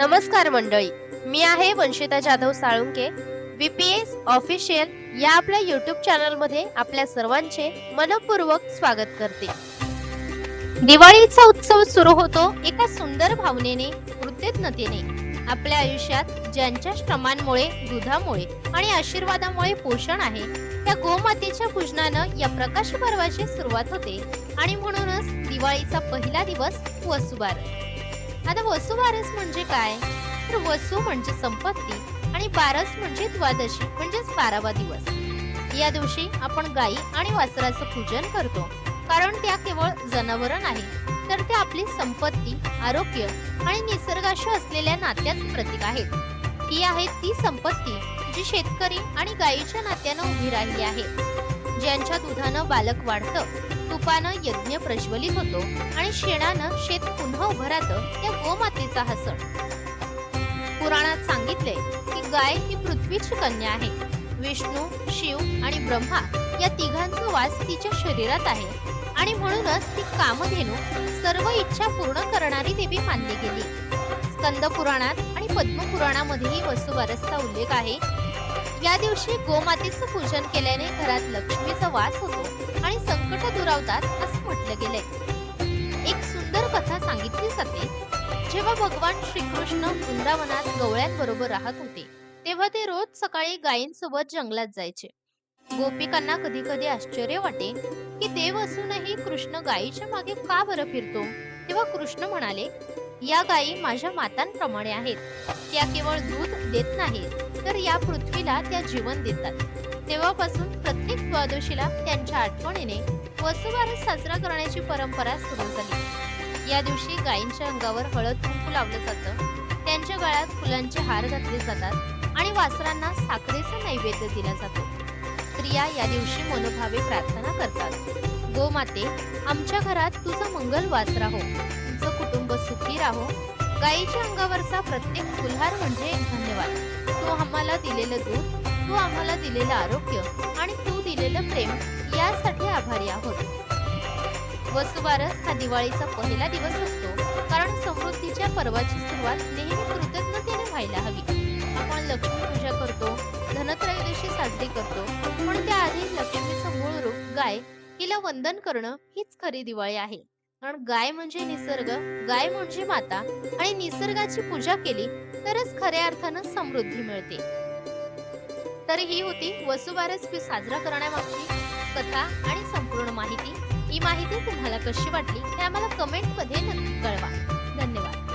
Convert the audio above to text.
नमस्कार मंडळी. मी आहे वंशिता जाधव साळुंके बीपीएस ऑफिशियल या आपल्या युट्यूब चॅनलमध्ये आपल्या सर्वांचे मनपूर्वक स्वागत करते. दिवाळीचा उत्सव सुरू होतो एका सुंदर भावनेने कृतज्ञतेने आपल्या आयुष्यात ज्यांच्या श्रमांमुळे दुधामुळे आणि आशीर्वादामुळे पोषण आहे त्या गोमातेच्या पूजनानं या प्रकाश पर्वाची सुरुवात होते आणि म्हणूनच दिवाळीचा पहिला दिवस वसुबारस आता वसुबारस म्हणजे काय? तर वसू म्हणजे संपत्ती आणि बारस म्हणजे द्वादशी म्हणजेच बारावा दिवस. या दिवशी आपण गायी आणि वासराचं पूजन करतो. कारण त्या केवळ जनावर नाही तर ते आपली संपत्ती आरोग्य आणि निसर्गाशी असलेल्या नात्याचं प्रतीक आहेत. ही आहे ती संपत्ती जी शेतकरी आणि गायीच्या नात्यानं उभी राहिली आहे. ज्यांच्या दुधानं बालक वाढतं तुपानं यज्ञ प्रज्वलित होतो आणि शेणानं शेत पुन्हा उभं राहतं त्या गोमातेचा हा सण. पुराणात सांगितले की गाय ही पृथ्वीची कन्या आहे. विष्णू शिव आणि ब्रह्मा या तिघांचा वास तिच्या शरीरात आहे आणि म्हणूनच ती कामधेनू सर्व इच्छा पूर्ण करणारी देवी मानली गेली. स्कंद पुराणात आणि पद्मपुराणामध्येही वसुबारसचा उल्लेख आहे या दिवशी गोमातेचं पूजन केल्याने घरात लक्ष्मीचा वास होतो आणि संकट दुरावतात असं म्हटलं गेलंय. एक सुंदर कथा सांगितली जाते. जेव्हा भगवान श्रीकृष्ण वृंदावनात गवळ्यांबरोबर राहत होते तेव्हा ते रोज सकाळी गायींसोबत जंगलात जायचे. गोपिकांना कधी कधी आश्चर्य वाटे की देव असूनही कृष्ण गायीच्या मागे का बरं फिरतो? तेव्हा कृष्ण म्हणाले या गायी माझ्या मातांप्रमाणे आहेत. त्या केवळ दूध देत नाहीत तर या पृथ्वीला त्या जीवन देतात. तेव्हापासून प्रत्येक द्वादशीला त्यांच्या आठवणीने वसुबारस साजरा करण्याची परंपरा सुरू झाली. या दिवशी गायींच्या अंगावर हळद कुंकू लावलं जातं त्यांच्या गळ्यात फुलांचे हार घातले जातात आणि वासरांना साखरेचा नैवेद्य दिला जातो. स्त्रिया या दिवशी मनोभावे प्रार्थना करतात. गोमाते आमच्या घरात तुझं मंगल वासरा हो. कुटुंब सुखी राहो. गाईच्या अंगावरचा प्रत्येक फुलहार म्हणजे धन्यवाद. तू आम्हाला दिलेलं दूध तू आम्हाला दिलेलं आरोग्य आणि तू दिलेलं प्रेम यासाठी आभारी आहोत. वसुबारस हा दिवाळीचा पहिला दिवस असतो कारण समृद्धीच्या पर्वाची सुरुवात नेहमी कृतज्ञतेने व्हायला हवी. आपण लक्ष्मी पूजा करतो धनत्रयोदशी साजरी करतो पण त्याआधी लक्ष्मीचं मूळ रूप गाय हिला वंदन करणं हीच खरी दिवाळी आहे. कारण गाय म्हणजे निसर्ग गाय म्हणजे माता आणि निसर्गाची पूजा केली तरच खऱ्या अर्थानं समृद्धी मिळते. तर ही होती वसुबारस साजरा करण्यामागची कथा आणि संपूर्ण माहिती. ही माहिती तुम्हाला कशी वाटली हे आम्हाला कमेंटमध्ये नक्की कळवा. धन्यवाद.